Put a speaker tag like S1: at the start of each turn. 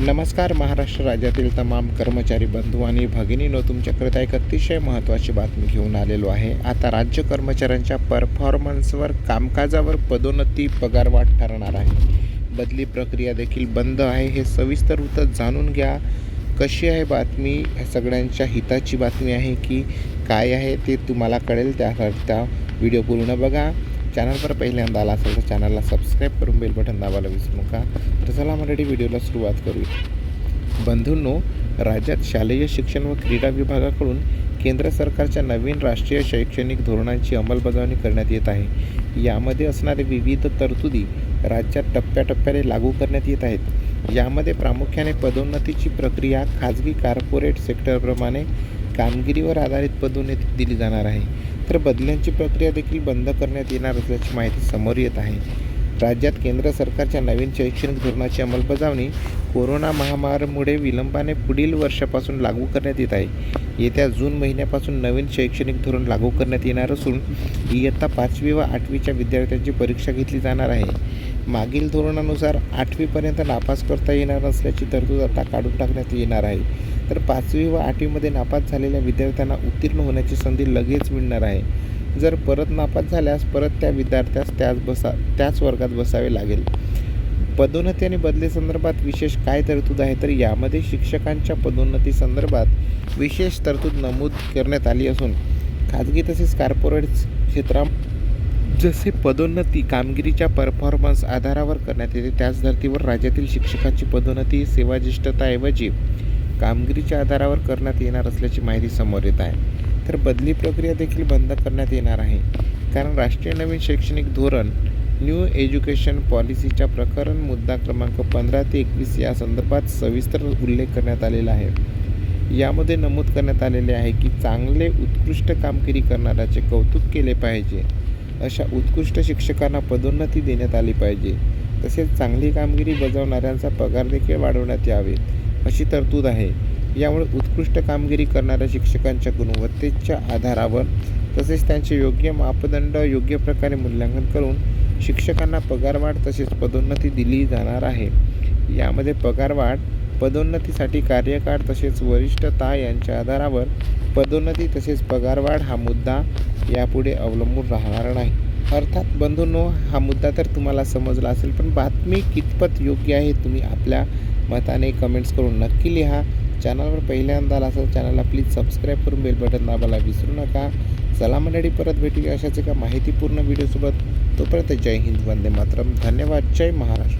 S1: नमस्कार महाराष्ट्र राज्यातील तमाम कर्मचारी बंधू आणि भगिनीनो तुमच्याकरिता एक अतिशय महत्त्वाची बातमी घेऊन आलेलो आहे. आता राज्य कर्मचाऱ्यांच्या परफॉर्मन्सवर कामकाजावर पदोन्नती पगारवाढ ठरणार आहे. बदली प्रक्रिया देखील बंद आहे. हे सविस्तर वृत्त जाणून घ्या. कशी आहे बातमी? ह्या सगळ्यांच्या हिताची बातमी आहे की काय आहे ते तुम्हाला कळेल. त्याकरता व्हिडिओ पूर्ण बघा. चॅनलवर पहिल्यांदा आला असेल तर चॅनलला सबस्क्राईब करून बेल बटन दाबायला विसरू नका. तर चला मराठी व्हिडिओला सुरुवात करूया. बंधूंनो राज्यात शालेय शिक्षण व क्रीडा विभागाकडून केंद्र सरकारच्या नवीन राष्ट्रीय शैक्षणिक धोरणांची अंमलबजावणी करण्यात येत आहे. यामध्ये असणारे विविध तरतुदी राज्यात टप्प्याटप्प्याने लागू करण्यात येत आहेत. यामध्ये प्रामुख्याने पदोन्नतीची प्रक्रिया खाजगी कॉर्पोरेट सेक्टरप्रमाणे कामगिरीवर आधारित पदोन्नती दिली जाणार आहे. तर बदल्यांची प्रक्रिया देखील बंद करण्यात येणार असल्याची माहिती समोर येत आहे. राज्यात केंद्र सरकारच्या नवीन शैक्षणिक धोरणाची अंमलबजावणी कोरोना महामारीमुळे विलंबाने पुढील वर्षापासून लागू करण्यात येत आहे. येत्या जून महिन्यापासून नवीन शैक्षणिक धोरण लागू करण्यात येणार असून इयत्ता पाचवी व आठवीच्या विद्यार्थ्यांची परीक्षा घेतली जाणार आहे. मागील धोरणानुसार आठवीपर्यंत नापास करता येणार नसल्याची तरतूद आता काढून टाकण्यात येणार आहे. तर पाचवी व आठवीमध्ये नापास झालेल्या विद्यार्थ्यांना उत्तीर्ण होण्याची संधी लगेच मिळणार आहे. जर परत नापास झाल्यास परत त्या विद्यार्थ्यास त्याच बसा त्याच वर्गात बसावे लागेल. पदोन्नती आणि बदली संदर्भात विशेष काय तरतूद आहे? तर यामध्ये शिक्षकांच्या पदोन्नती संदर्भात विशेष तरतूद नमूद करण्यात आली असून खाजगी तसेच कार्पोरेट क्षेत्रा जसे पदोन्नती कामगिरीच्या परफॉर्मन्स आधारावर करण्यात येते त्याच धर्तीवर राज्यातील शिक्षकाची पदोन्नती सेवाज्येष्ठताऐवजी कामगिरीच्या आधारावर करण्यात येणार असल्याची माहिती समोर येत आहे. तर बदली प्रक्रिया देखील बंद करण्यात येणार आहे. कारण राष्ट्रीय नवीन शैक्षणिक धोरण न्यू एज्युकेशन पॉलिसीच्या प्रकरण मुद्दा क्रमांक पंधरा ते एकवीस या संदर्भात सविस्तर उल्लेख करण्यात आलेला आहे. यामध्ये नमूद करण्यात आलेले आहे की चांगले उत्कृष्ट कामगिरी करणाऱ्याचे कौतुक केले पाहिजे. अशा उत्कृष्ट शिक्षकांना पदोन्नती देण्यात आली पाहिजे. तसेच चांगली कामगिरी बजावणाऱ्यांचा पगार देखील वाढवण्यात यावे अशी तरतूद आहे. यामुळे उत्कृष्ट कामगिरी करणाऱ्या शिक्षकांच्या गुणवत्तेच्या आधारावर तसेच त्यांचे योग्य मापदंड योग्य प्रकारे मूल्यांकन करून शिक्षकांना पगारवाढ तसेच पदोन्नती दिली जाणार आहे. यामध्ये पगारवाढ पदोन्नतीसाठी कार्यकाळ तसेच वरिष्ठता यांच्या आधारावर पदोन्नती तसेच पगारवाढ हा मुद्दा यापुढे अवलंबून राहणार नाही. अर्थात बंधूंनो हा मुद्दा तर तुम्हाला समजला असेल पण बातमी कितपत योग्य आहे तुम्ही आपल्या मताने कमेंट्स करून नक्की लिहा. चॅनलवर पहिल्यांदा आला असेल चॅनलला प्लीज सबस्क्राईब करून बेल बटन दाबायला विसरू नका. चला मंडळी परत भेटूया अशाच एका माहितीपूर्ण व्हिडिओसोबत तोपर्यंत जय हिंद वंदे मातरम. धन्यवाद. जय महाराष्ट्र.